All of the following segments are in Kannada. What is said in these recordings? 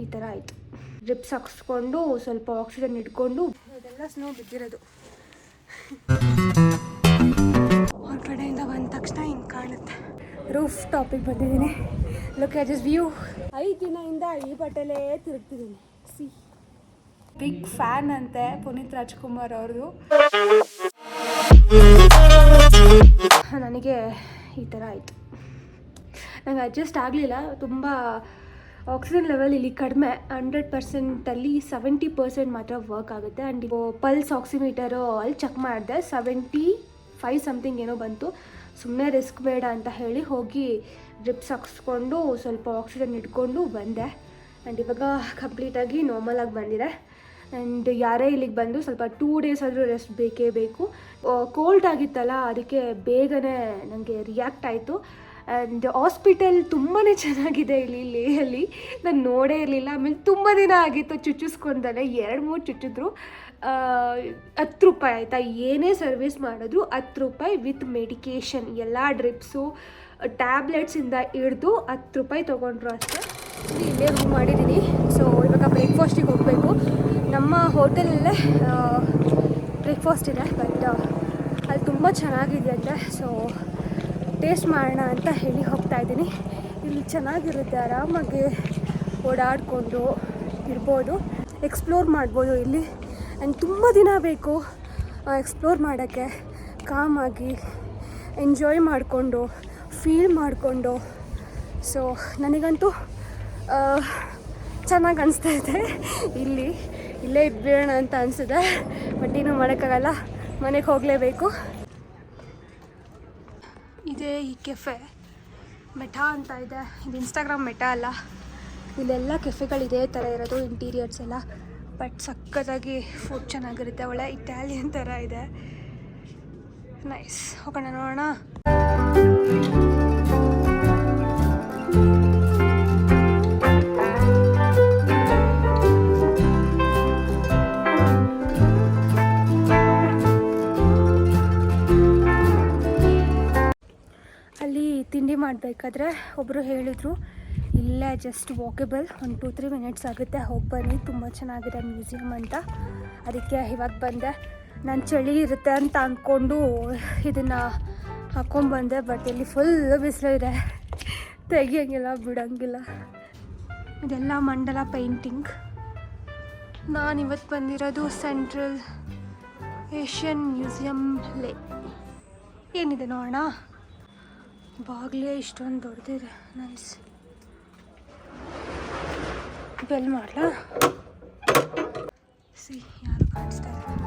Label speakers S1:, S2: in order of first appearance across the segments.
S1: ಈ ಥರ ಆಯಿತು. ಡ್ರಿಪ್ಸ್ ಹಾಕ್ಸ್ಕೊಂಡು ಸ್ವಲ್ಪ ಆಕ್ಸಿಜನ್ ಇಟ್ಕೊಂಡು ಅದೆಲ್ಲ ಸ್ನೋ ಬಿದ್ದಿರೋದು. ಒಂದ್ ಕಡೆಯಿಂದ ಬಂದ ತಕ್ಷಣ ಹಿಂಗೆ ಕಾಣುತ್ತೆ. ರೂಫ್ ಟಾಪಿಗೆ ಬಂದಿದ್ದೀನಿ. ಲುಕ್ ಅಟ್ ದಿಸ್ ವ್ಯೂ ಐದು ದಿನದಿಂದ ಈ ಬಟ್ಟೆಲೇ ತಿರುಗ್ತಿದ್ದೀನಿ. ಸಿ ಬಿಗ್ ಫ್ಯಾನ್ ಅಂತೆ ಪುನೀತ್ ರಾಜ್ಕುಮಾರ್ ಅವ್ರದ್ದು ನನಗೆ ಈ ಥರ ಆಯಿತು. ನಂಗೆ ಅಡ್ಜಸ್ಟ್ ಆಗಲಿಲ್ಲ. ತುಂಬ ಆಕ್ಸಿಜನ್ ಲೆವೆಲ್ ಇಲ್ಲಿ ಕಡಿಮೆ ಹಂಡ್ರೆಡ್ ಪರ್ಸೆಂಟಲ್ಲಿ ಸೆವೆಂಟಿ ಪರ್ಸೆಂಟ್ ಮಾತ್ರ ವರ್ಕ್ ಆಗುತ್ತೆ. ಆ್ಯಂಡ್ ಪಲ್ಸ್ ಆಕ್ಸಿಮೀಟರು ಅಲ್ಲಿ ಚೆಕ್ ಮಾಡಿದೆ ಸೆವೆಂಟಿ ಫೈವ್ ಸಮಥಿಂಗ್ ಏನೋ ಬಂತು. ಸುಮ್ಮನೆ ರಿಸ್ಕ್ ಬೇಡ ಅಂತ ಹೇಳಿ ಹೋಗಿ ಡ್ರಿಪ್ಸ್ ಹಾಕ್ಸ್ಕೊಂಡು ಸ್ವಲ್ಪ ಆಕ್ಸಿಜನ್ ಇಟ್ಕೊಂಡು ಬಂದೆ. ಆ್ಯಂಡ್ ಇವಾಗ ಕಂಪ್ಲೀಟಾಗಿ ನಾರ್ಮಲಾಗಿ ಬಂದಿದೆ. ಆ್ಯಂಡ್ ಯಾರೇ ಇಲ್ಲಿಗೆ ಬಂದು ಸ್ವಲ್ಪ ಟೂ ಡೇಸ್ ಆದರೂ ರೆಸ್ಟ್ ಬೇಕೇ ಬೇಕು. ಕೋಲ್ಡ್ ಆಗಿತ್ತಲ್ಲ, ಅದಕ್ಕೆ ಬೇಗನೆ ನನಗೆ ರಿಯಾಕ್ಟ್ ಆಯಿತು. ಆ್ಯಂಡ್ ಹಾಸ್ಪಿಟಲ್ ತುಂಬಾ ಚೆನ್ನಾಗಿದೆ ಇಲ್ಲಿ ಲೇಹಲ್ಲಿ ನಾನು ನೋಡೇ ಇರಲಿಲ್ಲ. ಆಮೇಲೆ ತುಂಬ ದಿನ ಆಗಿತ್ತು ಚುಚ್ಚಿಸ್ಕೊಂಡಲೆ ಎರಡು, ಮೂರು ಚುಚ್ಚಿದ್ರು. ಹತ್ತು ರೂಪಾಯಿ ಆಯಿತಾ? ಏನೇ ಸರ್ವಿಸ್ ಮಾಡಿದ್ರು ಹತ್ತು ರೂಪಾಯಿ ವಿತ್ ಮೆಡಿಕೇಷನ್. ಎಲ್ಲ ಡ್ರಿಪ್ಸು, ಟ್ಯಾಬ್ಲೆಟ್ಸಿಂದ ಹಿಡಿದು ಹತ್ತು ರೂಪಾಯಿ ತೊಗೊಂಡ್ರು ಅಷ್ಟೇ. ಇಲ್ಲೇ ರೂಮ್ ಮಾಡಿದ್ದೀನಿ ಸೊ ಇವಾಗ ಬ್ರೇಕ್ಫಾಸ್ಟಿಗೆ ಹೋಗಬೇಕು. ನಮ್ಮ ಹೋಟೆಲಲ್ಲೇ ಬ್ರೇಕ್ಫಾಸ್ಟ್ ಇದೆ. ಬಟ್ ಅಲ್ಲಿ ತುಂಬ ಚೆನ್ನಾಗಿದೆಯಂತೆ ಸೊ ಟೇಸ್ಟ್ ಮಾಡೋಣ ಅಂತ ಹೇಳಿ ಹೋಗ್ತಾ ಇದ್ದೀನಿ. ಇಲ್ಲಿ ಚೆನ್ನಾಗಿರುತ್ತೆ, ಆರಾಮಾಗಿ ಓಡಾಡಿಕೊಂಡು ಇರ್ಬೋದು. ಎಕ್ಸ್ಪ್ಲೋರ್ ಮಾಡ್ಬೋದು ಇಲ್ಲಿ. ಆ್ಯಂಡ್ ತುಂಬ ದಿನ ಬೇಕು ಎಕ್ಸ್ಪ್ಲೋರ್ ಮಾಡೋಕ್ಕೆ. ಕಾಮಾಗಿ ಎಂಜಾಯ್ ಮಾಡಿಕೊಂಡು ಫೀಲ್ ಮಾಡಿಕೊಂಡು. ಸೊ ನನಗಂತೂ ಚೆನ್ನಾಗಿ ಅನಿಸ್ತಾ ಇದೆ. ಇಲ್ಲಿ, ಇಲ್ಲೇ ಇದ್ಬಿಡೋಣ ಅಂತ ಅನಿಸಿದೆ ಬಟ್ ಏನೂ ಮಾಡೋಕ್ಕಾಗಲ್ಲ. ಮನೆಗೆ ಹೋಗಲೇಬೇಕು. ಇದೇ ಈ ಕೆಫೆ. ಮೆಟಾ ಅಂತ ಇದೆ. ಇದು ಇನ್ಸ್ಟಾಗ್ರಾಮ್ ಮೆಟಾ ಅಲ್ಲ. ಇಲ್ಲೆಲ್ಲ ಕೆಫೆಗಳು ಇದೇ ಥರ ಇರೋದು ಇಂಟೀರಿಯರ್ಸ್ ಎಲ್ಲ. ಬಟ್ ಸಕ್ಕತ್ತಾಗಿ ಫುಡ್ ಚೆನ್ನಾಗಿರುತ್ತೆ. ಒಳ್ಳೆ ಇಟಾಲಿಯನ್ ಥರ ಇದೆ. ನೈಸ್ ಹೋಗೋಣ, ನೋಡೋಣ. ತಿಂಡಿ ಮಾಡಬೇಕಾದ್ರೆ ಒಬ್ಬರು ಹೇಳಿದರು, ಇಲ್ಲೇ ಜಸ್ಟ್ ವಾಕೇಬಲ್ ಒಂದು ಟೂ ತ್ರೀ ಮಿನಿಟ್ಸ್ ಆಗುತ್ತೆ, ಹೋಗಿ ಬನ್ನಿ, ತುಂಬ ಚೆನ್ನಾಗಿದೆ ಮ್ಯೂಸಿಯಮ್ ಅಂತ. ಅದಕ್ಕೆ ಇವಾಗ ಬಂದೆ. ನಾನು ಚಳಿ ಇರುತ್ತೆ ಅಂತ ಅಂದ್ಕೊಂಡು ಇದನ್ನು ಹಾಕ್ಕೊಂಬಂದೆ ಬಟ್ ಇಲ್ಲಿ ಫುಲ್ ಬಿಸಿಲು ಇದೆ. ತೆಗಿಯೋಂಗಿಲ್ಲ, ಬಿಡೋಂಗಿಲ್ಲ. ಇದೆಲ್ಲ ಮಂಡಲ ಪೇಂಟಿಂಗ್ ನಾನು ಇವತ್ತು ಬಂದಿರೋದು ಸೆಂಟ್ರಲ್ ಏಷ್ಯನ್ ಮ್ಯೂಸಿಯಂ ಲೇ. ಏನಿದೆ ನೋಡೋಣ? ಬಾಗಿಲೇ ಇಷ್ಟೊಂದು ದೊಡ್ಡದಿದೆ ನೈಸ್ ಬೆಲ್ ಮಾಡಲಾ? ಸಿ ಯಾರು ಕಾಣಿಸ್ತಾ ಇಲ್ಲ.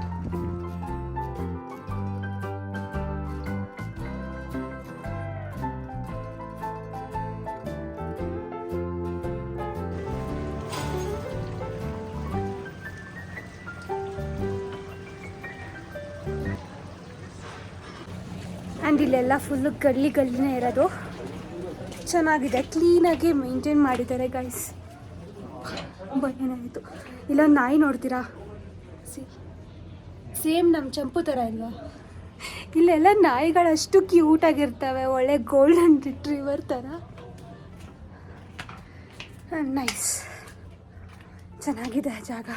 S1: ಆ್ಯಂಡ್ ಇಲ್ಲೆಲ್ಲ ಫುಲ್ಲು ಗಲ್ಲಿ ಗಲ್ಲಿನೇ ಇರೋದು. ಚೆನ್ನಾಗಿದೆ. ಕ್ಲೀನಾಗಿ ಮೈಂಟೈನ್ ಮಾಡಿದ್ದಾರೆ ಗೈಸ್ ಭಯನಾಯಿತು ಇಲ್ಲ ನಾಯಿ ನೋಡ್ತೀರಾ? ಸಿ ಸೇಮ್ ನಮ್ಮ ಚಂಪು ಥರ ಇಲ್ವಾ? ಇಲ್ಲೆಲ್ಲ ನಾಯಿಗಳಷ್ಟು ಕ್ಯೂಟಾಗಿರ್ತವೆ ಒಳ್ಳೆ ಗೋಲ್ಡನ್ ರಿಟ್ರೀವರ್ ಥರ ನೈಸ್ ಚೆನ್ನಾಗಿದೆ ಜಾಗ.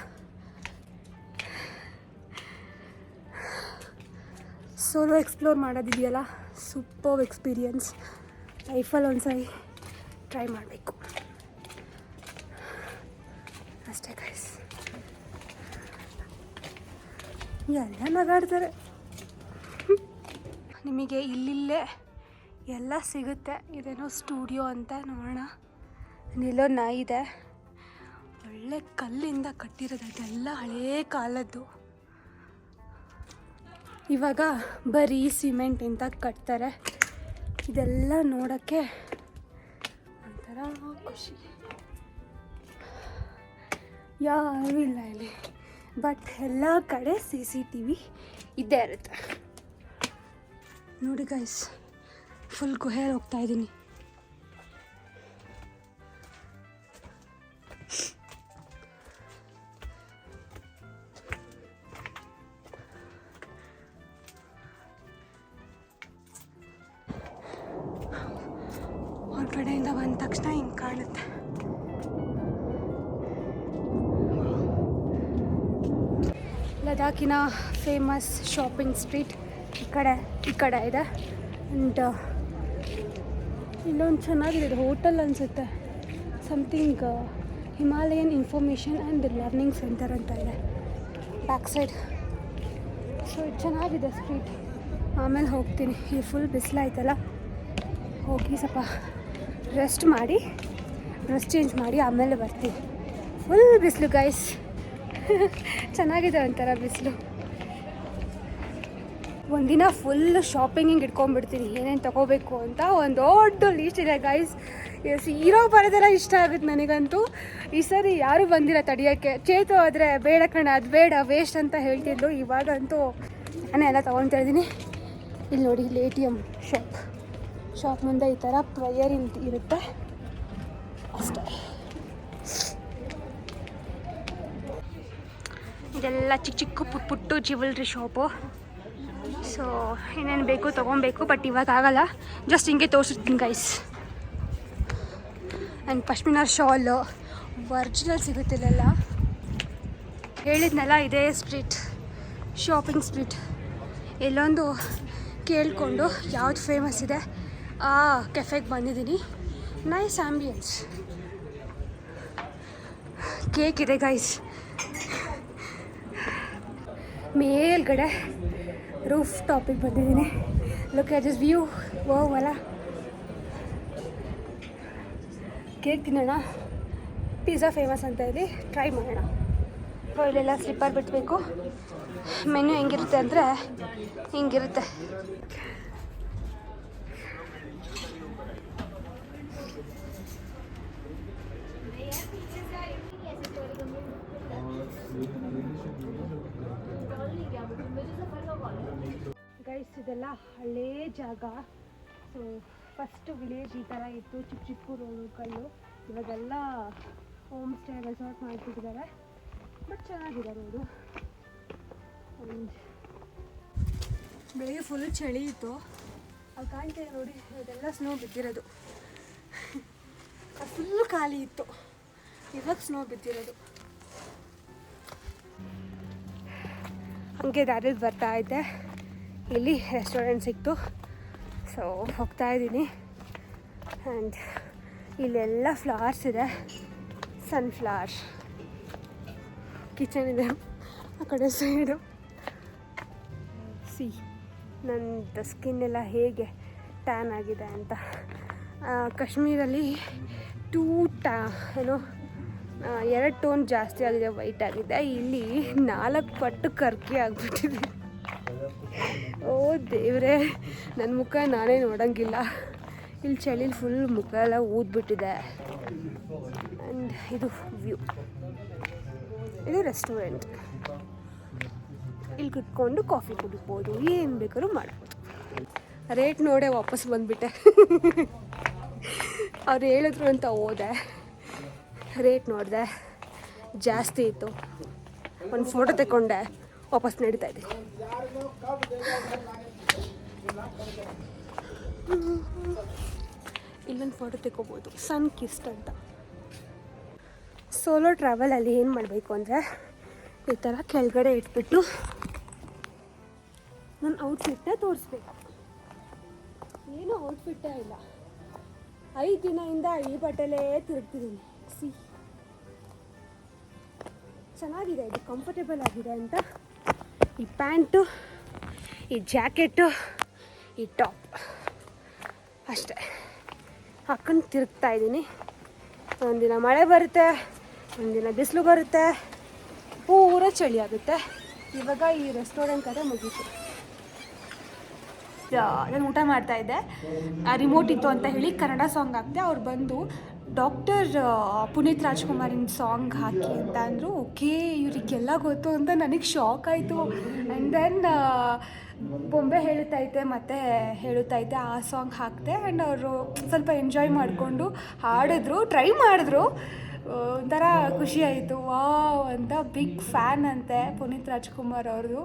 S1: ಸೋಲೋ ಎಕ್ಸ್ಪ್ಲೋರ್ ಮಾಡೋದಿದೆಯಲ್ಲ? ಸೂಪರ್ ಎಕ್ಸ್ಪೀರಿಯನ್ಸ್ ಲೈಫಲ್ಲಿ ಸಾರಿ ಟ್ರೈ ಮಾಡಬೇಕು. ಅಷ್ಟೇ ಗೈಸ್ ಎಲ್ಲ ನಗಾಡ್ತಾರೆ. ನಿಮಗೆ ಇಲ್ಲಿಲ್ಲೇ ಎಲ್ಲ ಸಿಗುತ್ತೆ. ಇದೇನೋ ಸ್ಟುಡಿಯೋ ಅಂತ ನೋಡೋಣ. ಇಲ್ಲೋ ನಾಯಿದೆ ಒಳ್ಳೆ ಕಲ್ಲಿಂದ ಕಟ್ಟಿರೋದು. ಅದೆಲ್ಲ ಹಳೇ ಕಾಲದ್ದು. ಇವಾಗ ಬರೀ ಸಿಮೆಂಟ್ ಅಂತ ಕಟ್ತಾರೆ. ಇದೆಲ್ಲ ನೋಡೋಕ್ಕೆ ಒಂಥರ ಖುಷಿ. ಯಾರೂ ಇಲ್ಲ ಇಲ್ಲಿ. ಬಟ್ ಎಲ್ಲ ಕಡೆ ಸಿ ಸಿ ಟಿ ವಿ ಇದ್ದೇ ಇರುತ್ತೆ. ನೋಡಿ ಗೈಸ್ ಫುಲ್ ಗುಹೆಯಲ್ಲಿ ಹೋಗ್ತಾ ಇದ್ದೀನಿ. ಕಡೆಯಿಂದ ಬಂದ ತಕ್ಷಣ ಹಿಂಗೆ ಕಾಣುತ್ತೆ.
S2: ಲದಾಖಿನ ಫೇಮಸ್ ಶಾಪಿಂಗ್ ಸ್ಟ್ರೀಟ್ ಈ ಕಡೆ ಈ ಕಡೆ ಇದೆ. ಆ್ಯಂಡ್ uh, ಇಲ್ಲೊಂದು ಚೆನ್ನಾಗಿದೆ ಹೋಟೆಲ್ ಅನಿಸುತ್ತೆ. Something Himalayan information and learning centre ಅಂತ ಇದೆ. ಬ್ಯಾಕ್ ಸೈಡ್ ಸೊ ಇದು ಚೆನ್ನಾಗಿದೆ ಸ್ಟ್ರೀಟ್ ಆಮೇಲೆ ಹೋಗ್ತೀನಿ. ಈ ಫುಲ್ ಬಿಸಿಲಾಯ್ತಲ್ಲ ಹೋಗಿ ಸ್ವಲ್ಪ ರೆಸ್ಟ್ ಮಾಡಿ ಡ್ರೆಸ್ ಚೇಂಜ್ ಮಾಡಿ ಆಮೇಲೆ ಬರ್ತೀನಿ. ಫುಲ್ ಬಿಸಿಲು ಗೈಸ್ ಚೆನ್ನಾಗಿದೆ ಒಂಥರ ಬಿಸಿಲು. ಒಂದಿನ ಫುಲ್ ಶಾಪಿಂಗಿಗೆ ಇಟ್ಕೊಂಡ್ಬಿಡ್ತೀನಿ. ಏನೇನು ತೊಗೋಬೇಕು ಅಂತ ಒಂದು ದೊಡ್ಡ ಲೀಸ್ಟ್ ಇದೆ ಗೈಸ್ ಎಸ್ ಇರೋ ಬರೋದೆಲ್ಲ ಇಷ್ಟ ಆಗುತ್ತೆ ನನಗಂತೂ. ಈ ಸರಿ ಯಾರೂ ಬಂದಿಲ್ಲ ತಡಿಯೋಕ್ಕೆ. ಚೇತು ಆದರೆ ಬೇಡ ಕಣ, ಅದು ಬೇಡ ವೇಸ್ಟ್ ಅಂತ ಹೇಳ್ತಿದ್ಲು. ಇವಾಗಂತೂ ನಾನೇ ಎಲ್ಲ ತೊಗೊಳ್ತಾ ಇದ್ದೀನಿ. ಇಲ್ಲಿ ನೋಡಿ, ಇಲ್ಲಿ A T M shop shop ಮುಂದೆ ಈ ಥರ ಪ್ರೇಯರ್ ಇರುತ್ತೆ. ಅಷ್ಟೇ. ಇದೆಲ್ಲ ಚಿಕ್ಕ ಚಿಕ್ಕ ಪುಟ್ ಪುಟ್ಟು ಜ್ಯುವೆಲ್ರಿ ಶಾಪು ಸೊ ಏನೇನು ಬೇಕು ತೊಗೊಬೇಕು ಬಟ್ ಇವಾಗ ಆಗಲ್ಲ. ಜಸ್ಟ್ ಹಿಂಗೆ ತೋರಿಸ್ತೀನಿ ಗೈಸ್ ಆ್ಯಂಡ್ ಪಶ್ಮಿನಾರ್ ಶಾಲು ಒರ್ಜಿನಲ್ ಸಿಗುತ್ತಿಲ್ಲ ಹೇಳಿದ್ನಲ್ಲ ಇದೇ ಸ್ಟ್ರೀಟ್ ಶಾಪಿಂಗ್ ಸ್ಟ್ರೀಟ್ ಎಲ್ಲೊಂದು ಕೇಳಿಕೊಂಡು ಯಾವ್ದು ಫೇಮಸ್ ಇದೆ ಆ ಕೆಫೆಗೆ ಬಂದಿದ್ದೀನಿ. ನೈಸ್ ಆಂಬಿಯನ್ಸ್ ಕೇಕ್ ಇದೆ ಗೈಸ್ ಮೇಲ್ಗಡೆ ರೂಫ್ ಟಾಪಿಗೆ ಬಂದಿದ್ದೀನಿ. ಲುಕ್ ದಿಸ್ ವ್ಯೂ ವಾವ್ ಅಲ್ಲ. ಕೇಕ್ ತಿನ್ನೋಣ. ಪಿಜ್ಜಾ ಫೇಮಸ್ ಅಂತ ಇಲ್ಲಿ ಟ್ರೈ ಮಾಡೋಣ. ಇಲ್ಲೆಲ್ಲ ಸ್ಲಿಪ್ಪರ್ ಬಿಡಬೇಕು ಮೆನು ಹೆಂಗಿರುತ್ತೆ ಅಂದರೆ ಹಿಂಗಿರುತ್ತೆ. ಇದೆಲ್ಲ ಹಳೇ ಜಾಗ. ಸೊ ಫಸ್ಟ್ ವಿಲೇಜ್ ಈ ಥರ ಇತ್ತು. ಚಿಕ್ಕ ಚಿಕ್ಕ ರೋಡುಗಳು ಇವಾಗೆಲ್ಲ ಹೋಮ್ ಸ್ಟೇ ರೆಸಾರ್ಟ್ ಮಾಡಿಬಿಟ್ಟಿದ್ದಾರೆ ಬಟ್ ಚೆನ್ನಾಗಿದೆ ರೋಡು ಬೆಳಿಗ್ಗೆ ಫುಲ್ ಚಳಿ ಇತ್ತು. ಅಲ್ಲಿ ಕಾಣ್ತಿದೆ ನೋಡಿ ಇದೆಲ್ಲ ಸ್ನೋ ಬಿದ್ದಿರೋದು. ಫುಲ್ ಖಾಲಿ ಇತ್ತು. ಇವಾಗ ಸ್ನೋ ಬಿದ್ದಿರೋದು. ಹಂಗೆ ದಾರಿಲಿ ಬರ್ತಾ ಇದ್ದೆ. ಇಲ್ಲಿ ರೆಸ್ಟೋರೆಂಟ್ ಸಿಕ್ತು. ಸೊ ಹೋಗ್ತಾ ಇದ್ದೀನಿ. ಆ್ಯಂಡ್ ಇಲ್ಲೆಲ್ಲ ಫ್ಲವರ್ಸ್ ಇದೆ. ಸನ್ಫ್ಲವರ್ ಕಿಚನ್ ಇದೆ. ಆ ಕಡೆ ಸೈಡು ಸಿ ನನ್ನ ಸ್ಕಿನ್ ಎಲ್ಲ ಹೇಗೆ ಟ್ಯಾನ್ ಆಗಿದೆ ಅಂತ. ಕಾಶ್ಮೀರಲ್ಲಿ ಟೂ ಟ್ಯಾ ಏನು ಎರಡು ಟೋನ್ ಜಾಸ್ತಿ ಆಗಿದೆ ವೈಟ್ ಆಗಿದೆ. ಇಲ್ಲಿ ನಾಲ್ಕು ಪಟ್ಟು ಕರ್ಕಿ ಆಗಿಬಿಟ್ಟಿದೆ. ಓ ದೇವ್ರೆ ನನ್ನ ಮುಖ ನಾನೇ ನೋಡಂಗಿಲ್ಲ. ಇಲ್ಲಿ ಚಳಿಲಿ ಫುಲ್ ಮುಖ ಎಲ್ಲ ಊದ್ಬಿಟ್ಟಿದೆ. ಆ್ಯಂಡ್ ಇದು ವ್ಯೂ ಇದು ರೆಸ್ಟೋರೆಂಟ್ ಇಲ್ಲಿ ಕುತ್ಕೊಂಡು ಕಾಫಿ ಕುಡಿಬೋದು, ಏನು ಬೇಕಾದ್ರೂ ಮಾಡ್ಬೋದು. ರೇಟ್ ನೋಡೇ ವಾಪಸ್ ಬಂದುಬಿಟ್ಟೆ. ಅವ್ರು ಹೇಳಿದ್ರು ಅಂತ ಹೋದೆ ರೇಟ್ ನೋಡಿದೆ. ಜಾಸ್ತಿ ಇತ್ತು. ಒಂದು ಫೋಟೋ ತಗೊಂಡೆ ವಾಪಸ್ ನಡೀತಾ ಇದೆ. ಇಲ್ಲೊಂದು ಫೋಟೋ ತೆಕ್ಕೋಬೋದು. ಸನ್ ಕಿಸ್ಟ್ ಅಂತ. ಸೋಲೋ ಟ್ರಾವೆಲಲ್ಲಿ ಏನು ಮಾಡಬೇಕು ಅಂದರೆ ಈ ಥರ ಕೆಳಗಡೆ ಇಟ್ಬಿಟ್ಟು ನನ್ನ ಔಟ್ಫಿಟ್ಟೇ ತೋರಿಸ್ಬೇಕು. ಏನು ಔಟ್ಫಿಟ್ಟೇ ಇಲ್ಲ. ಐದು ದಿನದಿಂದ ಈ ಬಟ್ಟೆಲೇ ತಿರುಗ್ತಿದ್ದೀನಿ ಸಿ ಚೆನ್ನಾಗಿದೆ, ಇದು ಕಂಫರ್ಟೇಬಲ್ ಆಗಿದೆ ಅಂತ. ಈ ಪ್ಯಾಂಟು, ಈ ಜಾಕೆಟು, ಈ ಟಾಪ್. ಅಷ್ಟೇ. ಹಾಕೊಂಡು ತಿರುಗ್ತಾ ಇದ್ದೀನಿ. ಒಂದಿನ ಮಳೆ ಬರುತ್ತೆ, ಒಂದಿನ ಬಿಸಿಲು ಬರುತ್ತೆ, ಪೂರ ಚಳಿ ಆಗುತ್ತೆ. ಇವಾಗ ಈ ರೆಸ್ಟೋರೆಂಟ್ ಕಡೆ ಮುಗೀತು. ನಾನು ಊಟ ಮಾಡ್ತಾ ಇದ್ದೆ. ರಿಮೋಟ್ ಇತ್ತು ಅಂತ ಹೇಳಿ ಕನ್ನಡ ಸಾಂಗ್ ಹಾಕ್ತೆ ಅವ್ರು ಬಂದು ಡಾಕ್ಟರ್ ಪುನೀತ್ ರಾಜ್ಕುಮಾರಿನ ಸಾಂಗ್ ಹಾಕಿ ಅಂತ ಅಂದರು, ಓಕೆ, ಇವರಿಗೆಲ್ಲ ಗೊತ್ತು ಅಂತ ನನಗೆ ಶಾಕ್ ಆಯಿತು. ಆ್ಯಂಡ್ ದೆನ್ ಬೊಂಬೆ ಹೇಳುತ್ತೈತೆ ಮತ್ತು ಹೇಳುತ್ತೈತೆ ಆ ಸಾಂಗ್ ಹಾಕ್ತೆ ಆ್ಯಂಡ್ ಅವರು ಸ್ವಲ್ಪ ಎಂಜಾಯ್ ಮಾಡಿಕೊಂಡು ಹಾಡಿದ್ರು ಟ್ರೈ ಮಾಡಿದ್ರು. ಒಂಥರ ಖುಷಿ ಆಯಿತು, ವಾವ್ ಅಂತ ಬಿಗ್ ಫ್ಯಾನ್ ಅಂತೆ ಪುನೀತ್ ರಾಜ್ಕುಮಾರ್ ಅವ್ರದ್ದು